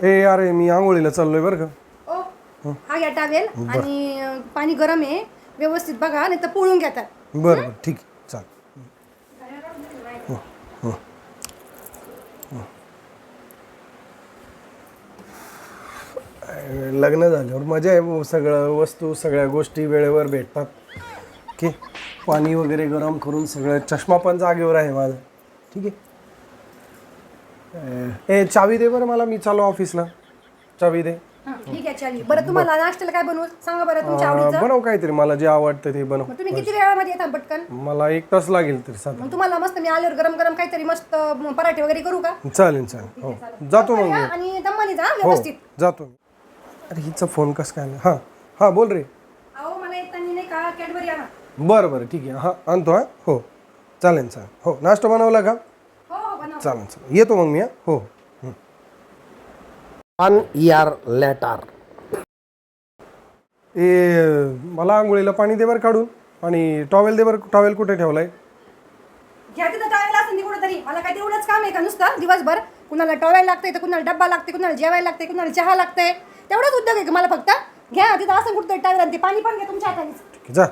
ए अरे मी आंघोळीला चाललोय बरं का. ओ हा घ्या टावेल आणि अं, पाणी गरम आहे. व्यवस्थित बघा नाही तर पोळून घेतात. बरं बरं ठीक आहे चाल. लग्न झाल्यावर मजा आहे भाऊ. सगळं वस्तू सगळ्या गोष्टी वेळेवर भेटतात. की पाणी वगैरे गरम करून सगळं चष्मा पण जागेवर आहे माझा. ठीक आहे? ए चावी दे बरं मला मी चालू ऑफिसला चावी दे. हा, ठीक आहे चालेल. बरं तुम्हाला नाश्त्याला काय बनवू? सांगा बरं तुमच्या अं, आवडीचं. बनव काहीतरी मला जे आवडतं ते बनव. मग तुम्ही किती वेळामध्ये येता पटकन? मला एक तास लागेल तरी मग तुम्हाला मस्त मी आल्यावर गरम गरम काहीतरी मस्त पराठे वगैरे करू का? चालेल चालेल. हो. जातो मग मी. आणि दमाने जा हो व्यवस्थित. जातो मी. अरे हिचा फोन कसं काय आला? हां हां बोल रे. अहो मला येताना नाही का कॅडबरी आणा. बरं बरं ठीक आहे. हां आणतो हां. हो. चालेल चालेल. हो नाश्ता बनवला का? चालेल चालेल. येतो मग मी हां? हो. वन इयर लेटर ए मला आंघोळीला पाणी दे बरं काढून आणि टॉवेल दे बरं टॉवेल कुठे ठेवलाय? घ्या तिथं टाळायला असं कुठेतरी. मला काय तेवढंच काम आहे का नुसतं? दिवसभर? कुणाला टॉवेल लागतंय तर कुणाला डब्बा लागते कुणाला जेवायला लागते कुणाला चहा लागते तेवढंच उद्योग आहे का मला फक्त? घ्या तिथं असं कुठं टाळेल आणि ते पाणी पण घ्या तुमच्या हाताने जा.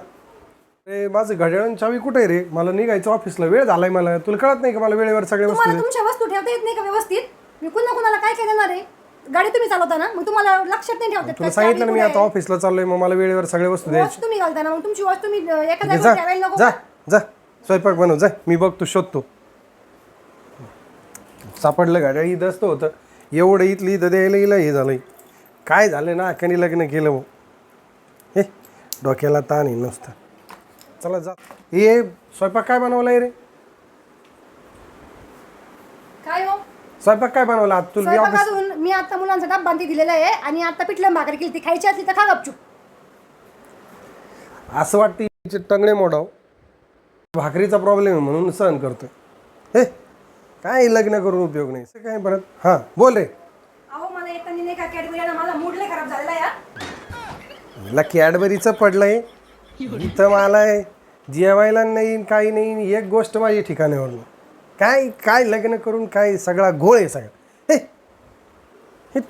अरे माझं घड्याळ चावी कुठे आहे रे? मला निघायचं ऑफिसला. वेळ झालाय मला. तुला कळत नाही का मला वेळेवर सगळे वस्तू? तुमच्या वस्तू ठेवता येत नाही का व्यवस्थित? मी कुणा कुणाला काय काय देणार आहे? गाडी तुम्ही चालवता ना? मग तुम्हाला लक्षात नाही ठेवतात तुला का? सांगितलं ना मी आता ऑफिसला चाललोय मग मला वेळेवर सगळे वस्तू कुठे द्यायचे. आहे? वॉच तुम्ही घालता ना? मग तुमची वॉच तुम्ही अं, एका जागेवर जा. ठेवायला नको जा स्वयंपाक बनव. जा. मी बघतो शोधतो. सापडलं गाड्या इथं असतं होतं. एवढं इथली इथं द्यायला गेलं हे झालंय. काय झालं ना? अकानी लग्न केलं मग हे डोक्याला ताण आहे नुसतं. चला जा. हे स्वयंपाक काय बनवलाय रे? काय हो? स्वयंपाक काय बनवला? आज तुला मी स्वयंपाक अजून मी आता मुलांचा डब्बा ते दिलेला आहे आणि आता पिठलं भाकर केली ती. खायची असली तर खा गपचूप. असं वाटतं हिचे टंगणे मोडाव. भाकरीचा प्रॉब्लेम आहे म्हणून सहन करतोय. हे काय लग्न करून उपयोग नाही. असं काय परत हां बोल रे. अहो मला येताना नाही का कॅडबरी आणा माझा मूड लय खराब झालेला आहे हा. मला कॅडबरीचं पडलंय. इथं मला जेवायला नाही काही नाही एक गोष्ट माझी ठिकाणावर काय काय लग्न करून काय सगळा घोळ आहे सगळा. हे